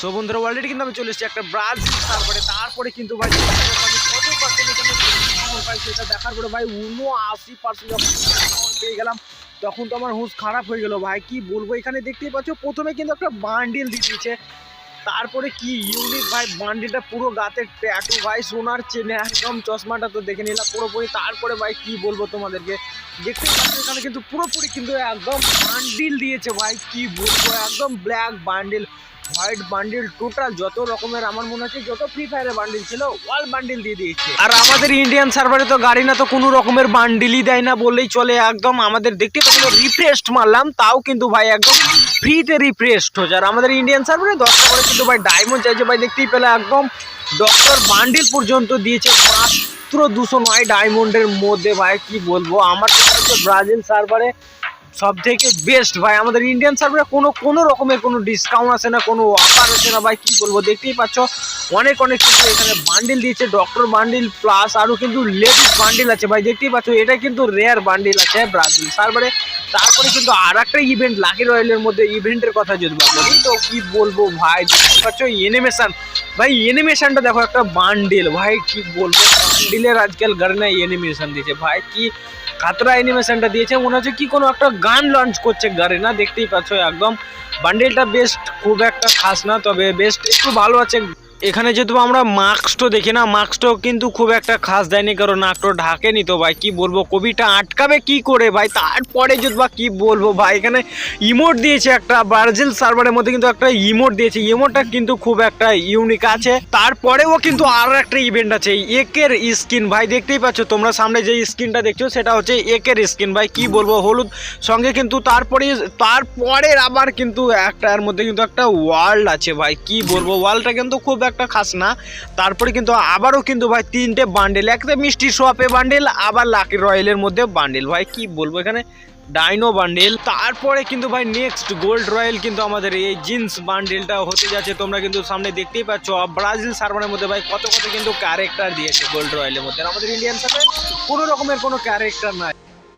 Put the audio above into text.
So বন্ধুরা already কিন্তু আমি চলে এসেছি একটা ব্রাজিল তারপরে তারপরে কিন্তু ভাই কত পার্সেন্ট পাই সেটা দেখার পরে ভাই উনআশি পার্সেন্ট পেয়ে গেলাম, তখন তো আমার হুঁশ খারাপ হয়ে গেল। ভাই, কি বলব? এখানে দেখতেই পাচ্ছ, প্রথমে কিন্তু একটা বান্ডিল দিয়ে দিয়েছে। তারপরে কি ইউনিক ভাই বান্ডিলটা পুরো গাতে ট্যাটু ভাই, সোনার চেনে একদম চশমাটা তো দেখে নিলাম পুরোপুরি। তারপরে ভাই, কি বলব তোমাদেরকে? দেখতে পাচ্ছ এখানে কিন্তু পুরোপুরি কিন্তু একদম বান্ডিল দিয়েছে ভাই, কি বলব? একদম black bundle white bundle total যত রকমের আমার মনে হচ্ছে যত ফ্রি ফায়ারের বান্ডিল ছিল অল বান্ডিল দিয়ে দিয়েছে। আর আমাদের ইন্ডিয়ান সার্ভারে তো গাড়ি না তো কোনো রকমের বান্ডিলই দেয় না বললেই চলে, একদম আমাদের দেখতে পাচ্ছি রিফ্রেশড মারলাম, তাও কিন্তু ভাই একদম ফ্রিতে রিফ্রেশড হচ্ছে। আর আমাদের ইন্ডিয়ান সার্ভারে দশটা করে কিন্তু ভাই ডায়মন্ড চাইছে, ভাই দেখতেই পেলে, একদম ডক্টর বান্ডিল পর্যন্ত দিয়েছে মাত্র দুশো নয় ডায়মন্ডের মধ্যে ভাই, কি বলব? আমার ব্রাজিল সার্ভারে সব থেকে বেস্ট ভাই। আমাদের ইন্ডিয়ান সার্ভারে কোনো কোনো রকমের কোনো ডিসকাউন্ট আছে না, কোনো অফার আছে না ভাই, কি বলব? দেখতেই পাচ্ছ, অনেক অনেক কিন্তু এখানে বান্ডিল দিয়েছে ডক্টর বান্ডিল প্লাস আরও কিন্তু লেডিস বান্ডিল আছে ভাই। দেখতেই পাচ্ছ, এটা কিন্তু রেয়ার বান্ডিল আছে ব্রাজিল সার্ভারে তারপরে কিন্তু আর একটা ইভেন্ট লাকি রয়্যালের মধ্যে ইভেন্টের কথা যদি বলি তো কি বলব ভাই? দেখতে পাচ্ছ এনিমেশন ভাই এনিমেশনটা দেখো, একটা বান্ডিল ভাই, কি বলব? বান্ডিলের আজকাল গাড়ি এনিমেশন দিয়েছে ভাই কি খাতরা অ্যানিমেশনটা দিয়েছে মনে হচ্ছে কি কোনো একটা গান লঞ্চ করছে গাড়ি না দেখতেই পাচ্ছ একদম বান্ডেলটা বেস্ট খুব একটা খাস না তবে বেস্ট একটু ভালো আছে এখানে যেহেতু আমরা মাস্কটা দেখি না মাস্কটাও কিন্তু খুব একটা খাস দেয়নি, কারণ নাকটা ঢাকেনি তো ভাই। কি বলব, কবিটা আটকাবে কি করে ভাই? তারপরে যদি বা কি বলব ভাই, এখানে ইমোট দিয়েছে একটা ব্রাজিল সার্ভারের মধ্যে কিন্তু একটা ইমোট দিয়েছে। ইমোটটা কিন্তু খুব একটা ইউনিক আছে। তারপরেও কিন্তু আরও একটা ইভেন্ট আছে একের স্কিন ভাই, দেখতেই পাচ্ছ তোমরা সামনে যে স্কিনটা দেখছ, সেটা হচ্ছে একের স্কিন ভাই। কি বলব, হলুদ সঙ্গে কিন্তু তারপরে, তারপরের আবার কিন্তু একটা, এর মধ্যে কিন্তু একটা ওয়ার্ল্ড আছে ভাই। কি বলব ওয়ার্ল্ডটা কিন্তু খুব একটা খাস না। তারপরে কিন্তু আবারও কিন্তু ভাই তিনটে বান্ডেল একটা মিষ্টি শপে বান্ডেল আবার লাকি রয়্যালের মধ্যে বান্ডেল ভাই কি বলব এখানে? ডাইনো বান্ডেল তারপরে কিন্তু ভাই নেক্সট গোল্ড রয়্যাল কিন্তু আমাদের এই জিন্স বান্ডেলটা হতে যাচ্ছে। তোমরা কিন্তু সামনে দেখতেই পাচ্ছ ব্রাজিল সার্ভারের মধ্যে ভাই কত কত কিন্তু ক্যারেক্টার দিয়েছে গোল্ড রয়্যালের মধ্যে। আমাদের ইন্ডিয়ান সার্ভারে কোনো রকমের কোনো ক্যারেক্টার নাই।